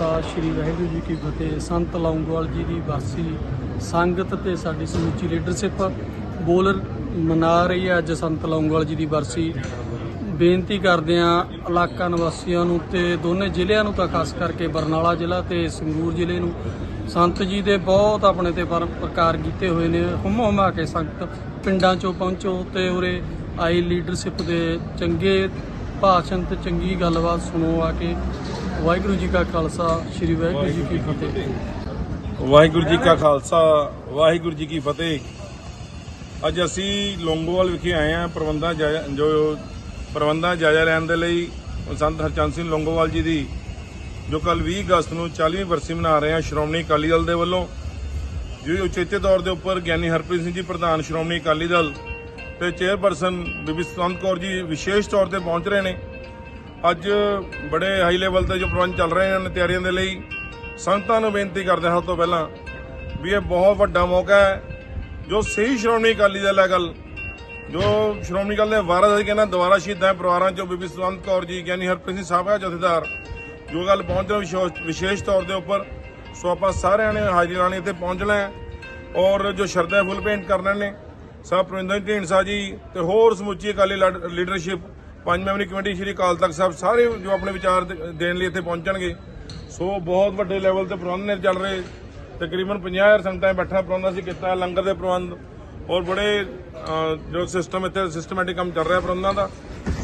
ਖਾਲਸਾ ਸ੍ਰੀ ਵਾਹਿਗੁਰੂ ਜੀ ਕੀ ਫਤਿਹ। ਸੰਤ ਲੌਂਗੋਵਾਲ ਜੀ ਦੀ ਵਾਸੀ, ਸੰਗਤ ਤੇ ਸਾਡੀ ਸਮੁੱਚੀ ਲੀਡਰਸ਼ਿਪ ਬੋਲਰ ਮਨਾ ਰਹੀ ਹੈ ਅੱਜ ਸੰਤ ਲੌਂਗੋਵਾਲ ਜੀ ਦੀ ਵਰਸੀ। ਬੇਨਤੀ ਕਰਦੇ ਹਾਂ ਇਲਾਕਾ ਨਿਵਾਸੀਆਂ ਨੂੰ ਤੇ ਦੋਨੇ ਜ਼ਿਲ੍ਹਿਆਂ ਨੂੰ ਤਾਂ ਖਾਸ ਕਰਕੇ ਬਰਨਾਲਾ ਜ਼ਿਲ੍ਹਾ ਤੇ ਸੰਗਰੂਰ ਜ਼ਿਲ੍ਹੇ ਨੂੰ, ਸੰਤ ਜੀ ਦੇ ਬਹੁਤ ਆਪਣੇ ਤੇ ਪਰ ਪ੍ਰਕਾਰ ਕੀਤੇ ਹੋਏ ਨੇ। ਹੁਮ ਹੁਮਾ ਕੇ ਸੰਗਤ ਪਿੰਡਾਂ ਚੋਂ ਪਹੁੰਚੋ ਤੇ ਉਰੇ ਆਈ ਲੀਡਰਸ਼ਿਪ ਦੇ ਚੰਗੇ ਭਾਸ਼ਣ ਤੇ ਚੰਗੀ ਗੱਲਬਾਤ ਸੁਣੋ ਆ ਕੇ। ਵਾਹਿਗੁਰੂ ਜੀ ਕਾ ਖਾਲਸਾ ਸ੍ਰੀ ਵਾਹਿਗੁਰੂ ਜੀ ਕੀ ਫਤਿਹ। ਵਾਹਿਗੁਰੂ ਜੀ ਕਾ ਖਾਲਸਾ ਵਾਹਿਗੁਰੂ ਜੀ ਕੀ ਫਤਿਹ। ਅੱਜ ਅਸੀਂ ਲੌਂਗੋਵਾਲ ਵਿਖੇ ਆਏ ਹਾਂ ਪ੍ਰਬੰਧਾਂ ਜੋ ਪ੍ਰਬੰਧਾਂ ਜਾਇਜ਼ਾ ਲੈਣ ਦੇ ਲਈ ਸੰਤ ਹਰਚੰਦ ਸਿੰਘ ਲੌਂਗੋਵਾਲ ਜੀ ਦੀ ਜੋ ਕੱਲ 20 ਅਗਸਤ ਨੂੰ 40ਵੀਂ ਵਰਸੀ ਮਨਾ ਰਹੇ ਹਾਂ ਸ਼੍ਰੋਮਣੀ ਅਕਾਲੀ ਦਲ ਦੇ ਵੱਲੋਂ। ਜੋ ਉਚੇਤੇ ਤੌਰ ਦੇ ਉੱਪਰ ਗਿਆਨੀ ਹਰਪ੍ਰੀਤ ਸਿੰਘ ਜੀ ਪ੍ਰਧਾਨ ਸ਼੍ਰੋਮਣੀ ਅਕਾਲੀ ਦਲ ਤੇ ਚੇਅਰਪਰਸਨ ਬੀਬੀ ਸੁਖਵੰਤ ਕੌਰ ਜੀ ਵਿਸ਼ੇਸ਼ ਤੌਰ ਤੇ ਪਹੁੰਚ ਰਹੇ ਨੇ। ਅੱਜ ਬੜੇ ਹਾਈ ਲੈਵਲ ਤੇ ਜੋ ਪ੍ਰਬੰਧ ਚੱਲ ਰਹੇ ਹਨ ਤਿਆਰੀਆਂ ਦੇ ਲਈ, ਸੰਗਤਾਂ ਨੂੰ ਬੇਨਤੀ ਕਰਦੇ ਹਾਂ ਸਭ ਤੋਂ ਪਹਿਲਾਂ ਵੀ ਇਹ ਬਹੁਤ ਵੱਡਾ ਮੌਕਾ ਹੈ, ਜੋ ਸਹੀ ਸ਼੍ਰੋਮਣੀ ਅਕਾਲੀ ਦਲ ਹੈ ਗੱਲ, ਜੋ ਸ਼੍ਰੋਮਣੀ ਅਕਾਲੀ ਦੇ ਵਾਰਸ ਅਸੀਂ ਕਹਿੰਦਾ ਦੁਆਰਾ ਸ਼ਹੀਦਾਂ ਪਰਿਵਾਰਾਂ ਚੋਂ ਬੀਬੀ ਸੁਖਵੰਤ ਕੌਰ ਜੀ, ਗਿਆਨੀ ਹਰਪ੍ਰੀਤ ਸਿੰਘ ਸਾਹਿਬ ਦਾ ਜਥੇਦਾਰ, ਜੋ ਗੱਲ ਪਹੁੰਚ ਰਹੇ ਵਿਸ਼ੇਸ਼- ਵਿਸ਼ੇਸ਼ ਤੌਰ ਦੇ ਉੱਪਰ, ਸੋ ਆਪਾਂ ਸਾਰਿਆਂ ਨੇ ਹਾਜ਼ਰੀ ਲਾਣੀ ਇੱਥੇ ਪਹੁੰਚਣਾ ਹੈ, ਔਰ ਜੋ ਸ਼ਰਧਾ ਫੁੱਲ ਪੇਂਟ ਕਰਨੇ ਨੇ ਸਾਹਿਬ ਪ੍ਰਵਿੰਦਰ ਢੀਂਡਸਾ ਜੀ ਤੇ ਹੋਰ ਸਮੁੱਚੀ ਅਕਾਲੀ ਲੜ- ਲੀਡਰਸ਼ਿਪ ਪੰਜ ਮੈਂਬਰੀ ਕਮੇਟੀ ਸ਼੍ਰੀ ਅਕਾਲ ਤਖਤ ਸਾਹਿਬ ਸਾਰੇ ਜੋ ਆਪਣੇ ਵਿਚਾਰ ਦੇਣ ਲਈ ਇੱਥੇ ਪਹੁੰਚਣਗੇ। ਸੋ ਬਹੁਤ ਵੱਡੇ ਲੈਵਲ ਤੇ ਪ੍ਰਬੰਧ ਨੇ ਚੱਲ ਰਹੇ। ਤਕਰੀਬਨ 50000 ਸੰਗਤਾਂ ਬੈਠਾ ਪ੍ਰਬੰਧ ਅਸੀਂ ਕੀਤਾ ਲੰਗਰ ਦੇ ਪ੍ਰਬੰਧ ਔਰ ਬੜੇ ਜੋ ਸਿਸਟਮ ਇੱਥੇ ਸਿਸਟਮੈਟਿਕ ਕੰਮ ਚੱਲ ਰਿਹਾ ਪ੍ਰਬੰਧਾਂ ਦਾ।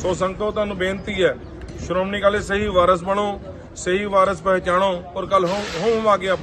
ਸੋ ਸੰਗਤੋ, ਤੁਹਾਨੂੰ ਬੇਨਤੀ ਹੈ, ਸ਼੍ਰੋਮਣੀ ਅਕਾਲੀ ਸਹੀ ਵਾਰਸ ਬਣੋ, ਸਹੀ ਵਾਰਸ ਪਹਿਚਾਣੋ ਔਰ ਕੱਲ ਹੋਂ ਹੋਂ ਆ ਕੇ ਆਪਾਂ